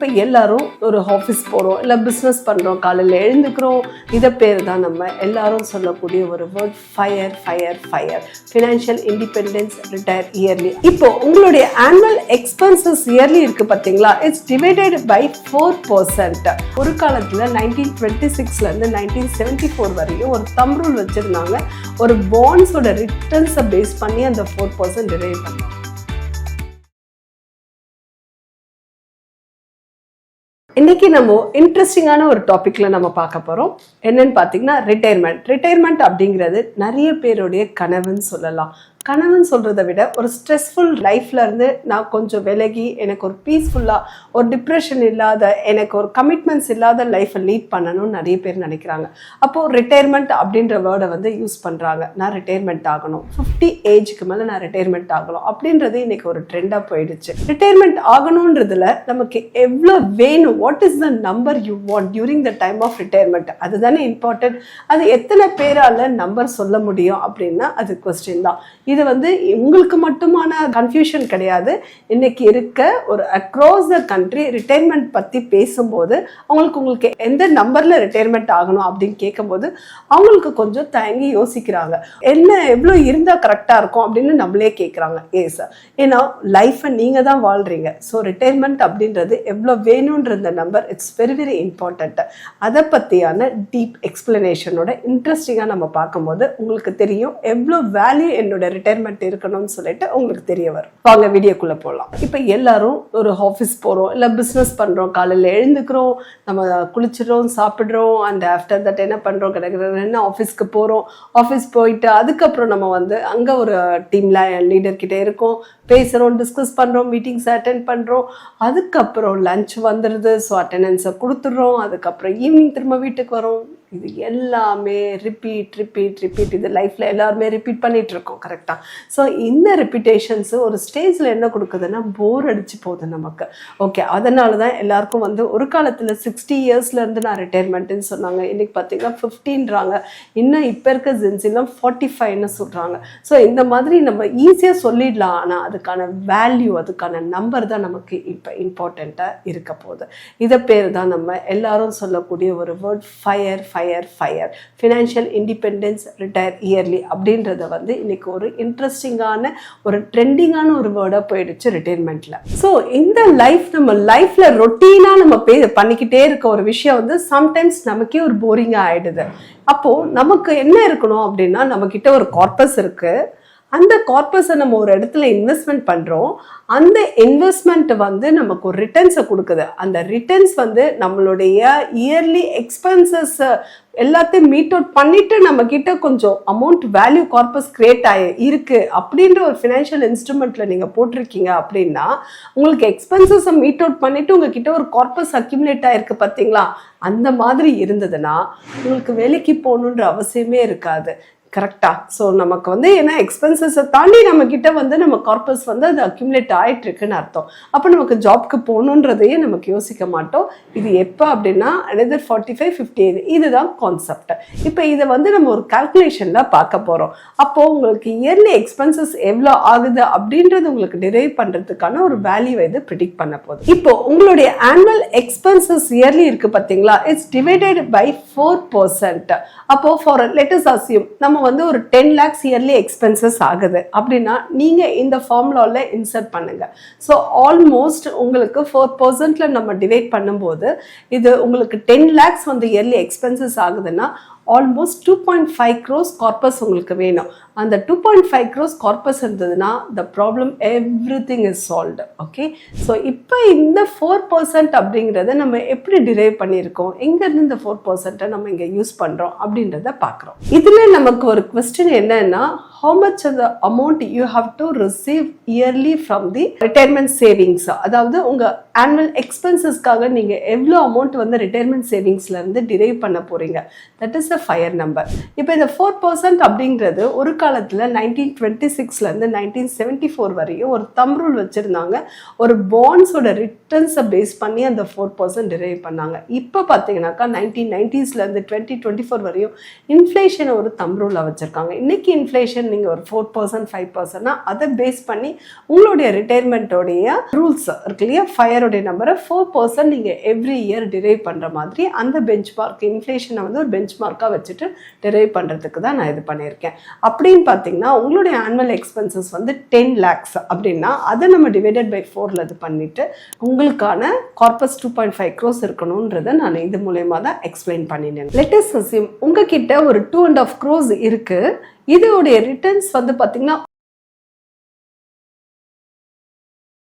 இப்போ எல்லாரும் ஒரு ஆஃபீஸ் போகிறோம் இல்லை பிஸ்னஸ் பண்ணுறோம் காலையில் எழுந்துக்கிறோம் இதை பேர் தான் நம்ம எல்லாரும் சொல்லக்கூடிய ஒரு word fire fire fire financial independence retire early இப்போ உங்களுடைய ஆனுவல் எக்ஸ்பென்சஸ் இயர்லி இருக்குது பார்த்தீங்களா it's divided by four percent ஒரு காலத்தில் நைன்டீன் டுவெண்ட்டி சிக்ஸ்லேருந்து நைன்டீன் செவன்ட்டி ஃபோர் வரையும் ஒரு தம் ரூல் வச்சுருந்தாங்க. ஒரு பாண்ட்ஸோட ரிட்டர்ன்ஸை பேஸ் பண்ணி அந்த ஃபோர் பர்சன்ட் டிரைவ் பண்ணாங்க இன்னைக்கு நம்ம இன்ட்ரெஸ்டிங்கான ஒரு டாபிக்ல நம்ம பார்க்க போறோம். என்னன்னு பார்த்தீங்கன்னா ரிட்டையர்மெண்ட் ரிட்டையர்மெண்ட் அப்படிங்கிறது நிறைய பேருடைய கனவுன்னு சொல்லலாம். கனவுன்னு சொல்கிறத விட ஒரு ஸ்ட்ரெஸ்ஃபுல் லைஃப்லேருந்து நான் கொஞ்சம் விலகி எனக்கு ஒரு பீஸ்ஃபுல்லாக ஒரு டிப்ரெஷன் இல்லாத எனக்கு ஒரு கமிட்மெண்ட்ஸ் இல்லாத லைஃப்பை லீட் பண்ணணும்னு நிறைய பேர் நினைக்கிறாங்க. அப்போது ரிட்டையர்மெண்ட் அப்படின்ற வேர்டை வந்து யூஸ் பண்ணுறாங்க நான் ரிட்டையர்மெண்ட் ஆகணும். ஃபிஃப்டி ஏஜ்க்கு மேலே நான் ரிட்டையர்மெண்ட் ஆகணும். அப்படின்றது இன்றைக்கி ஒரு ட்ரெண்டாக போயிடுச்சு. ரிட்டையர்மெண்ட் ஆகணுன்றதுல நமக்கு எவ்வளோ வேணும்? What is the number you want during the time of retirement அதுதானே இம்பார்ட்டன்ட் அது எத்தனை பேரால் நம்பர் சொல்ல முடியும் அப்படின்னா அது கொஸ்டின் தான். இது வந்து உங்களுக்கு மட்டுமான கன்ஃபியூஷன் கிடையாது. இன்னைக்கு இருக்க ஒரு அக்ராஸ் த கண்ட்ரி ரிட்டையர்மெண்ட் பற்றி பேசும்போது அவங்களுக்கு உங்களுக்கு எந்த நம்பரில் ரிட்டையர்மெண்ட் ஆகணும் அப்படின்னு கேட்கும்போது அவங்களுக்கு கொஞ்சம் தயங்கி யோசிக்கிறாங்க. என்ன எவ்வளோ இருந்தால் கரெக்டாக இருக்கும் அப்படின்னு நம்மளே கேட்குறாங்க. ஏ சார் ஏன்னா லைஃப்பை நீங்கள் தான் வாழ்கிறீங்க ஸோ ரிட்டையர்மெண்ட் அப்படின்றது எவ்வளோ வேணுன்ற இந்த number it's very very important அதை பற்றியான டீப் எக்ஸ்பிளனேஷனோட இன்ட்ரெஸ்டிங்காக நம்ம பார்க்கும்போது உங்களுக்கு தெரியும் எவ்வளோ வேல்யூ என்னோட ரிட்டையர்மெண்ட் இருக்கணும்னு சொல்லிட்டு உங்களுக்கு தெரிய வரும். வாங்க வீடியோக்குள்ளே போகலாம் இப்போ எல்லாரும் ஒரு ஆஃபீஸ் போகிறோம் இல்லை பிஸ்னஸ் பண்ணுறோம் காலையில் எழுந்துக்கிறோம் நம்ம குளிச்சிடுறோம் சாப்பிட்றோம் அண்ட் ஆஃப்டர் தட் என்ன பண்ணுறோம் கிடைக்கிறது ஆஃபீஸ்க்கு போகிறோம் ஆஃபீஸ் போயிட்டு அதுக்கப்புறம் நம்ம வந்து அங்கே ஒரு டீமில் லீடர்கிட்ட இருக்கோம் பேசுகிறோம் டிஸ்கஸ் பண்ணுறோம் மீட்டிங்ஸ் அட்டென்ட் பண்ணுறோம் அதுக்கப்புறம் லஞ்ச் வந்துடுது ஸோ அட்டெண்டன்ஸை கொடுத்துட்றோம். அதுக்கப்புறம் ஈவினிங் திரும்ப வீட்டுக்கு வரோம். இது எல்லாமே ரிப்பீட் ரிப்பீட் ரிப்பீட் இது லைஃப்பில் எல்லாருமே ரிப்பீட் பண்ணிகிட்டு இருக்கோம் கரெக்டாக ஸோ இந்த ரிப்பீட்டேஷன்ஸு ஒரு ஸ்டேஜில் என்ன கொடுக்குதுன்னா போர் அடிச்சு போகுது நமக்கு. ஓகே அதனால தான் எல்லாருக்கும் வந்து ஒரு காலத்தில் சிக்ஸ்டி இயர்ஸ்லேருந்து நான் ரிட்டையர்மெண்ட்டுன்னு சொன்னாங்க. இன்றைக்கி பார்த்தீங்கன்னா ஃபிஃப்டீன்றாங்க இன்னும் இப்போ இருக்க ஜென்சிலாம் ஃபார்ட்டி ஃபைவ்னு சொல்கிறாங்க ஸோ இந்த மாதிரி நம்ம ஈஸியாக சொல்லிடலாம். ஆனால் அதுக்கான வேல்யூ அதுக்கான நம்பர் தான் நமக்கு இப்போ இம்பார்ட்டண்ட்டாக இருக்க போகுது. இதை பேர் தான் நம்ம எல்லாரும் சொல்லக்கூடிய ஒரு word fire fire fire financial independence retire early அப்படின்றத வந்து இன்னைக்கு ஒரு இன்ட்ரெஸ்டிங்கான ஒரு ட்ரெண்டிங்கான ஒரு வேர்டாக போயிடுச்சு ரிட்டையர்மெண்ட்டில் ஸோ இந்த லைஃப் நம்ம லைஃப்பில் ரொட்டீனாக நம்ம பே பண்ணிக்கிட்டே இருக்க ஒரு விஷயம் வந்து சம்டைம்ஸ் நமக்கே ஒரு போரிங்காக ஆகிடுது அப்போது நமக்கு என்ன இருக்கணும் அப்படின்னா நம்மக்கிட்ட ஒரு கார்பஸ் இருக்குது அந்த கார்பஸை நம்ம ஒரு இடத்துல இன்வெஸ்ட்மெண்ட் பண்ணுறோம் அந்த இன்வெஸ்ட்மெண்ட் வந்து நமக்கு ஒரு ரிட்டர்ன்ஸை கொடுக்குது. அந்த ரிட்டர்ன்ஸ் வந்து நம்மளுடைய இயர்லி எக்ஸ்பென்சஸ் எல்லாத்தையும் மீட் அவுட் பண்ணிட்டு நம்ம கிட்ட கொஞ்சம் அமௌண்ட் வேல்யூ கார்பஸ் கிரியேட் ஆகி இருக்கு அப்படின்ற ஒரு ஃபினான்ஷியல் இன்ஸ்ட்ருமெண்ட்ல நீங்க போட்டிருக்கீங்க அப்படின்னா உங்களுக்கு எக்ஸ்பென்சஸை மீட் அவுட் பண்ணிட்டு உங்ககிட்ட ஒரு கார்பஸ் அக்யூமுலேட் ஆயிருக்கு பார்த்தீங்களா அந்த மாதிரி இருந்ததுன்னா உங்களுக்கு வேலைக்கு போகணுன்ற அவசியமே இருக்காது. கரெக்டா ஸோ நமக்கு வந்து ஏன்னா எக்ஸ்பென்சஸை தாண்டி நம்ம கிட்ட வந்து நம்ம கார்பஸ் வந்து அது அக்யூமுலேட் ஆயிட்டு இருக்குன்னு அர்த்தம். அப்போ நமக்கு ஜாப்க்கு போகணுன்றதையே நமக்கு யோசிக்க மாட்டோம். இது எப்போ அப்படின்னா அனதர் ஃபார்ட்டி ஃபைவ் ஃபிஃப்டி இதுதான் கான்செப்ட் இப்போ இதை வந்து நம்ம ஒரு கால்குலேஷனில் பார்க்க போகிறோம் அப்போ உங்களுக்கு இயர்லி எக்ஸ்பென்சஸ் எவ்வளோ ஆகுது அப்படின்றது உங்களுக்கு டிரைவ் பண்ணுறதுக்கான ஒரு வேல்யூ இது ப்ரிடிக்ட் பண்ண போகுது. இப்போ உங்களுடைய ஆனுவல் எக்ஸ்பென்சஸ் இயர்லி இருக்கு பார்த்தீங்களா it's divided by four percent அப்போ ஃபார் லெட்டஸ் அசியூம் நம்ம வந்து ஒரு டென் லேக்ஸ் இயர்லி எக்ஸ்பென்சஸ் ஆகுது. அப்படின்னா நீங்கள் இந்த ஃபார்முலாவில் இன்சர்ட் பண்ணுங்க. ஸோ ஆல்மோஸ்ட் உங்களுக்கு ஃபோர் பர்சன்ட்டில் நம்ம டிவைட் பண்ணும்போது இது உங்களுக்கு டென் லேக்ஸ் வந்து இயர்லி எக்ஸ்பென்சஸ் ஆகுதுன்னா almost two point five crores corpus உங்களுக்கு வேணும். அந்த two point five crores corpus இருந்ததுன்னா the problem everything is solved okay so இப்போ இந்த ஃபோர் பர்சன்ட் அப்படிங்கிறத நம்ம எப்படி டிரைவ் பண்ணியிருக்கோம்? எங்கேருந்து இந்த ஃபோர் பர்சன்ட்டை நம்ம இங்கே யூஸ் பண்ணுறோம் அப்படின்றத பார்க்குறோம். இதில் நமக்கு ஒரு கொஸ்டின் என்னன்னா how much of the amount you have to receive yearly from the retirement savings? அதாவது உங்க ஆனுவல் எக்ஸ்பென்சஸ்க்காக நீங்க எவ்வளோ அமௌண்ட் வந்து ரிட்டையர்மெண்ட் சேவிங்ஸ்ல இருந்து டிரைவ் பண்ண போறீங்க? That is a fire number இப்போ இந்த ஃபோர் பர்சன்ட் அப்படிங்கிறது ஒரு காலத்தில் நைன்டீன் டுவெண்ட்டி சிக்ஸ்லேருந்து நைன்டீன் செவன்ட்டி ஃபோர் வரையும் ஒரு தம் ரூல் வச்சுருந்தாங்க. ஒரு பாண்ட்ஸோட ரிட்டர்ன்ஸை பேஸ் பண்ணி அந்த ஃபோர் பர்சன்ட் டிரைவ் பண்ணாங்க. இப்போ பார்த்தீங்கன்னாக்கா நைன்டீன் நைன்டிஸ்லேருந்து டுவெண்ட்டி டுவெண்ட்டி ஃபோர் வரையும் இன்ஃப்ளேஷனை ஒரு தம் ரூலில் வச்சுருக்காங்க. இன்னைக்கு இன்ஃப்ளேஷன் நீங்கள் ஒரு ஃபோர் பர்சன்ட் ஃபைவ் பர்சன்ட்னா அதை பேஸ் பண்ணி உங்களுடைய ரிட்டையர்மெண்ட்டோடைய ரூல்ஸ் இருக்கு இல்லையா? ஃபயருடைய நம்பரை ஃபோர் பர்சன்ட் நீங்கள் எவ்ரி இயர் டிரைவ் பண்ணுற மாதிரி அந்த பெஞ்ச் மார்க் இன்ஃப்ளேஷனை வந்து ஒரு பெஞ்ச் மார்க்காக வச்சுட்டு டிரைவ் பண்ணுறதுக்கு தான் நான் இது பண்ணியிருக்கேன். அப்படின்னு பார்த்தீங்கன்னா உங்களுடைய ஆனுவல் எக்ஸ்பென்சஸ் வந்து டென் லேக்ஸ் அப்படின்னா அதை நம்ம டிவைடட் பை ஃபோரில் இது பண்ணிவிட்டு உங்களுக்கான corpus two point five crores இருக்கணுன்றதை நான் இது மூலயமா தான் எக்ஸ்பிளைன் பண்ணினேன். லெட்டஸ்ட் அசியூம் உங்ககிட்ட ஒரு டூ அண்ட் ஆஃப் க்ரோஸ் இருக்குது இதோடைய ரிட்டர்ன்ஸ் வந்து பார்த்தீங்கன்னா